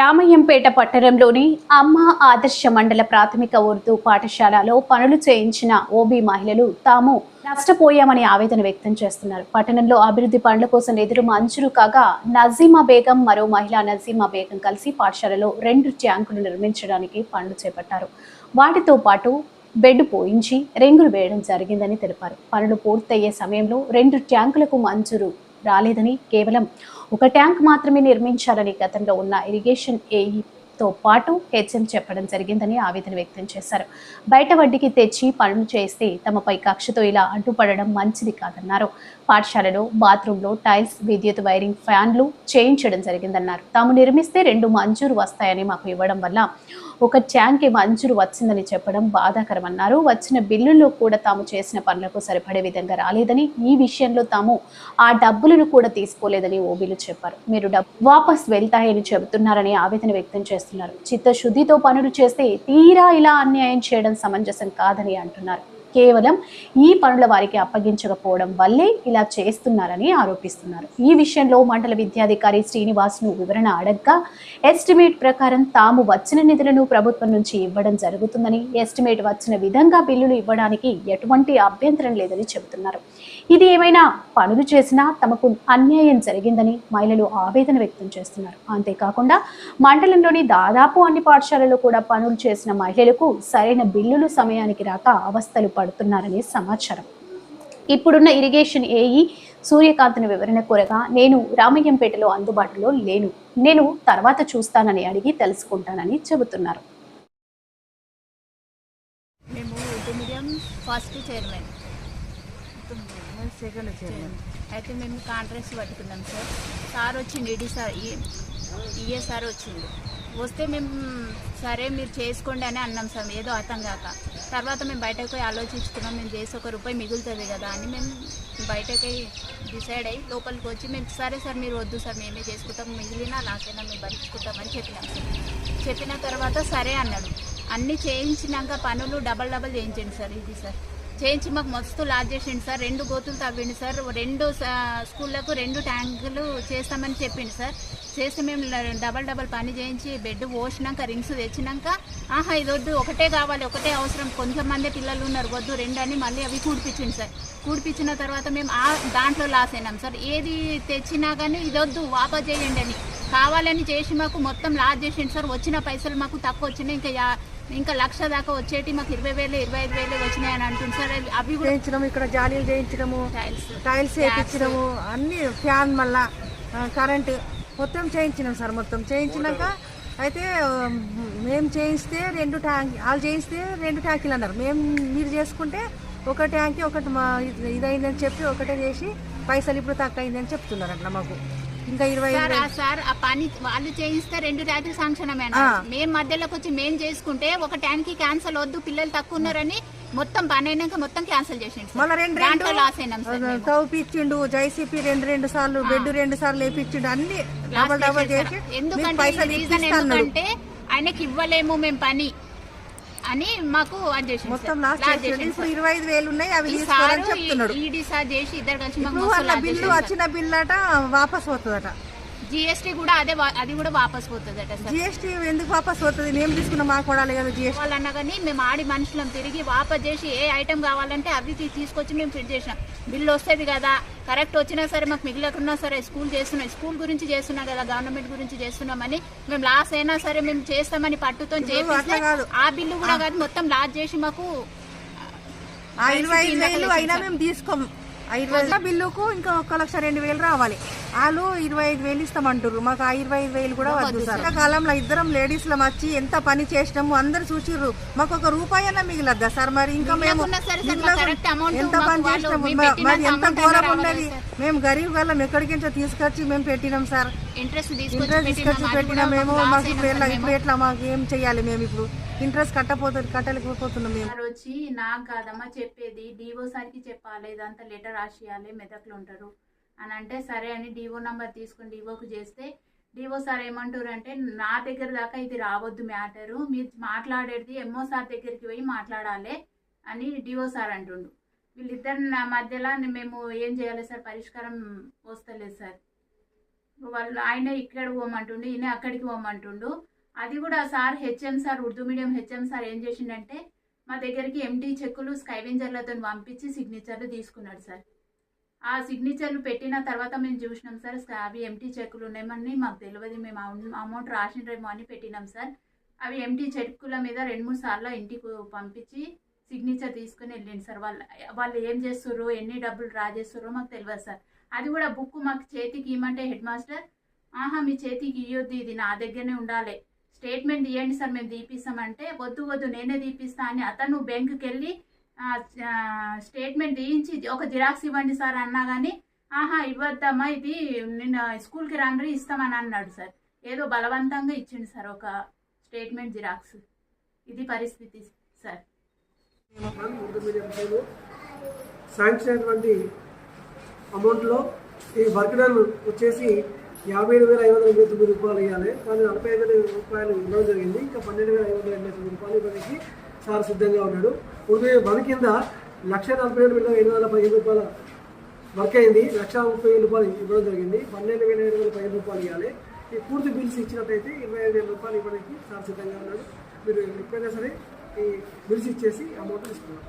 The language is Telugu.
రామయ్యంపేట పట్టణంలోని అమ్మ ఆదర్శ మండల ప్రాథమిక ఉర్దూ పాఠశాలలో పనులు చేయించిన ఓబీ మహిళలు తాము నష్టపోయామని ఆవేదన వ్యక్తం చేస్తున్నారు. పట్టణంలో అభివృద్ధి పనుల కోసం ఎదురు మంజూరు కాగా నజీమా బేగం మరో మహిళ నజీమా బేగం కలిసి పాఠశాలలో రెండు ట్యాంకులు నిర్మించడానికి పనులు చేపట్టారు. వాటితో పాటు బెడ్ పోయించి రింగులు వేయడం జరిగిందని తెలిపారు. పనులు పూర్తయ్యే సమయంలో రెండు ట్యాంకులకు మంజూరు రాలేదని కేవలం ఒక ట్యాంక్ మాత్రమే నిర్మించాలని గతంలో ఉన్న ఇరిగేషన్ ఏఈతో పాటు హెచ్ఎం చెప్పడం జరిగిందని ఆవేదన వ్యక్తం చేశారు. బయట వడ్డీకి తెచ్చి పనులు చేస్తే తమపై కక్షతో ఇలా అడ్డుపడడం మంచిది కాదన్నారు. పాఠశాలలో బాత్రూంలో టైల్స్ విద్యుత్ వైరింగ్ ఫ్యాన్లు చేయించడం జరిగిందన్నారు. తాము నిర్మిస్తే రెండు మంజూరు వస్తాయని మాకు ఇవ్వడం వల్ల ఒక ట్యాంక్ మంజూరు వచ్చిందని చెప్పడం బాధాకరమన్నారు. వచ్చిన బిల్లుల్లో కూడా తాము చేసిన పనులకు సరిపడే విధంగా రాలేదని ఈ విషయంలో తాము ఆ డబ్బులను కూడా తీసుకోలేదని ఓబీలు చెప్పారు. మీరు డబ్బు వాపస్ వెళ్తాయని చెబుతున్నారని ఆవేదన వ్యక్తం చేస్తున్నారు. చిత్తశుద్ధితో పనులు చేస్తే తీరా ఇలా అన్యాయం చేయడం సమంజసం కాదని అంటున్నారు. కేవలం ఈ పనుల వారికి అప్పగించకపోవడం వల్లే ఇలా చేస్తున్నారని ఆరోపిస్తున్నారు. ఈ విషయంలో మండల విద్యాధికారి శ్రీనివాస్ను వివరణ అడగ్గా ఎస్టిమేట్ ప్రకారం తాము వచ్చిన నిధులను ప్రభుత్వం నుంచి ఇవ్వడం జరుగుతుందని ఎస్టిమేట్ వచ్చిన విధంగా బిల్లులు ఇవ్వడానికి ఎటువంటి అభ్యంతరం లేదని చెబుతున్నారు. ఇది ఏమైనా పనులు చేసినా తమకు అన్యాయం జరిగిందని మహిళలు ఆవేదన వ్యక్తం చేస్తున్నారు. అంతేకాకుండా మండలంలోని దాదాపు అన్ని పాఠశాలలు కూడా పనులు చేసిన మహిళలకు సరైన బిల్లులు సమయానికి రాక అవస్థలు పడుతున్నారని సమాచారం. ఇప్పుడున్న ఇరిగేషన్ ఏఈ సూర్యకాంత్ను వివరణ కోరగా నేను రామయ్యంపేటలో అందుబాటులో లేను. నేను తర్వాత చూస్తానని అడిగి తెలుసుకుంటానని చెబుతున్నారు. మేము Urdu medium first chairman. Second chairman. అయితే మేము కాంట్రాక్ట్స్ పట్టుకున్నాం సార్. సార్ వచ్చిండు ఇడి సార్ ఈఏ సార్ వచ్చిండు వస్తే మేము సరే మీరు చేసుకోండి అని అన్నాం సార్. ఏదో అర్థం కాక. తర్వాత మేము బయటకు పోయి ఆలోచించుకున్నాం మేము చేసి ఒక రూపాయి మిగులుతుంది కదా అని మేము బయటకి డిసైడ్ అయ్యి లోపలికి వచ్చి మేము సరే సార్ మీరు వద్దు సార్ మేమే చేసుకుంటాం. మిగిలినా నాకైనా మేము భరించుకుంటామని చెప్పినాం. సార్ చెప్పిన తర్వాత సరే అన్నాడు. అన్నీ చేయించినాక పనులు డబల్ డబల్ చేయించండి సార్ ఇది సార్. చేయించి మాకు మస్తు లాజ్ చేసిండు సార్. రెండు గోతులు తవ్విండు సార్. రెండు స్కూళ్ళకు రెండు ట్యాంకులు చేస్తామని చెప్పిండు సార్. చేసి మేము డబల్ డబల్ పని చేయించి బెడ్ పోసినాక రింగ్స్ తెచ్చినాక ఆహా ఇది వద్దు ఒకటే కావాలి ఒకటే అవసరం. కొంతమంది పిల్లలు ఉన్నారు వద్దు రెండు అని మళ్ళీ అవి కూడిపించింది సార్. కూడిపించిన తర్వాత మేము ఆ దాంట్లో లాస్ అయినాం సార్. ఏది తెచ్చినా కానీ ఇది వద్దు వాపస్ చేయండి అని. కావాలని చేసి మాకు మొత్తం లాస్ చేసిండు సార్. వచ్చిన పైసలు మాకు తక్కువ వచ్చినాయి. ఇంకా ఇంకా లక్ష దాకా వచ్చేటి మాకు ఇరవై వేలు ఇరవై ఐదు వేలు వచ్చినాయి అని అంటుంది సార్ అవి- కూడా చేయించడము ఇక్కడ జాలీలు చేయించడము టైల్స్ టైల్స్ వేయించడము అన్ని ఫ్యాన్ మళ్ళా కరెంటు మొత్తం చేయించినాం సార్ మొత్తం. చేయించినాక అయితే మేము చేయిస్తే రెండు ట్యాంక్ వాళ్ళు చేయిస్తే రెండు ట్యాంకులు అన్నారు. మేము మీరు చేసుకుంటే ఒక ట్యాంకి ఒకటి మా ఇది- ఇదైందని చెప్పి ఒకటే చేసి పైసలు ఇప్పుడు తక్కువ అయిందని చెప్తున్నారు అట్లా మాకు. ఇంకా ఇరవై సార్ ఆ సార్ ఆ పని వాళ్ళు చేయిస్తే రెండు శాంక్షన్ ఆ. మేము మధ్యలోకి వచ్చి మేము చేసుకుంటే ఒక ట్యాంక్కి క్యాన్సల్ వద్దు పిల్లలు తక్కువ ఉన్నారని మొత్తం పని అయినాక మొత్తం క్యాన్సిల్ చేసిండు. మళ్ళీ రెండు రెండు లాస్ అయినాం జైసీపీ రెండు రెండు సార్లు బెడ్ రెండు సార్లు వేపించిండు అన్ని డబల్ డబల్. చేసి ఎందుకంటే రీజన్ ఎందుకంటే ఆయనకి ఇవ్వలేము మేము పని అని మాకు మొత్తం. లాస్ట్ ఇప్పుడు. ఇరవై ఐదు వేలు ఉన్నాయి అవి తీసుకోవాలని చెప్తున్నాడు ఈడీ సార్ చేసి ఇద్దరు కలిసి బిల్లు. వచ్చిన బిల్లు అట వాపస్ పోతుందట జిఎస్టీ కూడా అదే అది కూడా వాపస్ పోతుందట జిఎస్టీ ఎందుకు వాపస్ పోతుంది? మేము తీసుకున్న మాకు కొడాలి కదా జిఎస్టీ వాళ్ళన్నా కానీ మేము ఆడి మనుషులం తిరిగి వాపస్ చేసి ఏ ఐటెం కావాలంటే అవి తీసుకొచ్చి మేము ఫిట్ చేసినాం. బిల్లు వస్తుంది కదా కరెక్ట్ వచ్చినా సరే మాకు మిగిలకున్నా సరే స్కూల్ చేస్తున్నాం. స్కూల్ గురించి చేస్తున్నాం కదా గవర్నమెంట్ గురించి చేస్తున్నామని. మేము లాస్ అయినా సరే మేము చేస్తామని పట్టుతో చేపిస్తే కాదు. ఆ బిల్లు కూడా కాదు మొత్తం లాస్ చేసి మాకు ఇరవై ఐదు వేలు అయినా మేము తీసుకోం. ఆ ఇరవై ఐదు బిల్లుకు ఇంకా ఒక్క లక్ష రెండు వేలు రావాలి. వాళ్ళు ఇరవై ఐదు వేలు ఇస్తామంటారు మాకు ఆ ఇరవై ఐదు వేలు కూడా వద్దు సార్. కాలంలో ఇద్దరం లేడీస్ లం వచ్చి ఎంత పని చేసినాము అందరు చూసిర్రు. మాకు ఒక రూపాయి అన్నా మిగిలద్దా సార్? మరి ఇంకా మేము ఎంత పని వాళ్ళు చేసినాము? మరి ఎంత ఘోరం ఉన్నది? మేము గరీబ్ వాళ్ళం ఎక్కడికించో తీసుకొచ్చి మేము పెట్టినాం సార్. ఇంట్రెస్ట్ తీసుకొచ్చి పెట్టినాం. మేము మాకు ఇప్పుడు ఎట్లా మాకు ఏం చెయ్యాలి మేము ఇప్పుడు? ఇంట్రెస్ట్ కట్టపోతుంది కట్టలేకపోతున్నాం మేము. వచ్చి నాకు కాదమ్మా చెప్పేది. డివో సార్కి చెప్పాలి. ఇదంతా లెటర్ రాసియాలి. మెదక్లో ఉంటారు. అని అంటే సరే అని డివో నంబర్ తీసుకుని డివోకు చేస్తే డివో సార్ ఏమంటారు అంటే నా దగ్గర దాకా ఇది రావద్దు మ్యాటరు మీరు మాట్లాడేది ఎంఓ సార్ దగ్గరికి పోయి మాట్లాడాలి అని డివో సార్ అంటుండు. వీళ్ళిద్దరు నా మధ్యలో మేము ఏం చేయాలి సార్? పరిష్కారం వస్తలేదు సార్. వాళ్ళు ఆయన ఇక్కడ పోమంటుండు ఈయన అక్కడికి పోమంటుండు. అది కూడా sir HM sir Urdu medium HM sir ఏం చేసిండంటే మా దగ్గరికి ఎంటీ చెక్కులు స్కైవెంజర్లతో పంపించి సిగ్నేచర్లు తీసుకున్నాడు సార్. ఆ సిగ్నేచర్లు పెట్టిన తర్వాత మేము చూసినాం సార్ అవి ఎంటీ చెక్కులు ఉన్నాయని మాకు తెలియదు మేము అమౌంట్ రాసినరేమో అని పెట్టినాం సార్. అవి ఎంటీ చెక్కుల మీద రెండు మూడు సార్లు ఇంటికి పంపించి సిగ్నేచర్ తీసుకుని వెళ్ళింది సార్. వాళ్ళు వాళ్ళు ఏం చేస్తుర్రు ఎన్ని డబ్బులు డ్రా చేస్తుర్రో మాకు తెలియదు సార్. అది కూడా బుక్ మాకు చేతికి ఇవ్వమంటే హెడ్ మాస్టర్ ఆహా మీ చేతికి ఇవ్వద్దు ఇది నా దగ్గరనే ఉండాలి. స్టేట్మెంట్ ఇవ్వండి సార్ మేము తీపిస్తామంటే వద్దు వద్దు నేనే తీపిస్తా అని అతను బ్యాంకుకి వెళ్ళి స్టేట్మెంట్ తీయించి ఒక జిరాక్స్ ఇవ్వండి సార్ అన్నా కానీ ఆహా ఇవ్వద్దమ్మా ఇది నిన్న స్కూల్కి రాండ్రి ఇస్తామని అన్నాడు సార్. ఏదో బలవంతంగా ఇచ్చిండు సార్ ఒక స్టేట్మెంట్ జిరాక్స్. ఇది పరిస్థితి సార్. ఖాన్ అమౌంట్లో ఈ వర్క్ డన్ వచ్చేసి యాభై ఏడు వేల ఐదు వందల ఎనభై తొమ్మిది రూపాయలు ఇవ్వాలి. కానీ నలభై ఐదు వేల రూపాయలు ఇవ్వడం జరిగింది. ఇంకా పన్నెండు వేల ఐదు వందల ఎనభై తొమ్మిది రూపాయలు ఇవ్వడానికి సార్ సిద్ధంగా ఉన్నాడు. ఉర్దూ వన్ కింద లక్ష నలభై ఏడు వేల ఎనిమిది వందల పదిహేను రూపాయల వర్క్ అయింది. లక్ష ముప్పై రూపాయలు ఇవ్వడం జరిగింది. పన్నెండు వేల ఏడు వందల పదిహేను రూపాయలు ఇవ్వాలి. ఈ పూర్తి బిల్స్ ఇచ్చినట్టయితే ఇరవై ఐదు వేల రూపాయలు ఇవ్వడానికి సార్ సిద్ధంగా ఉన్నాడు. మీరు ఎప్పుడైనా సరే ఈ బిల్స్ ఇచ్చేసి అమౌంట్ తీసుకున్నాం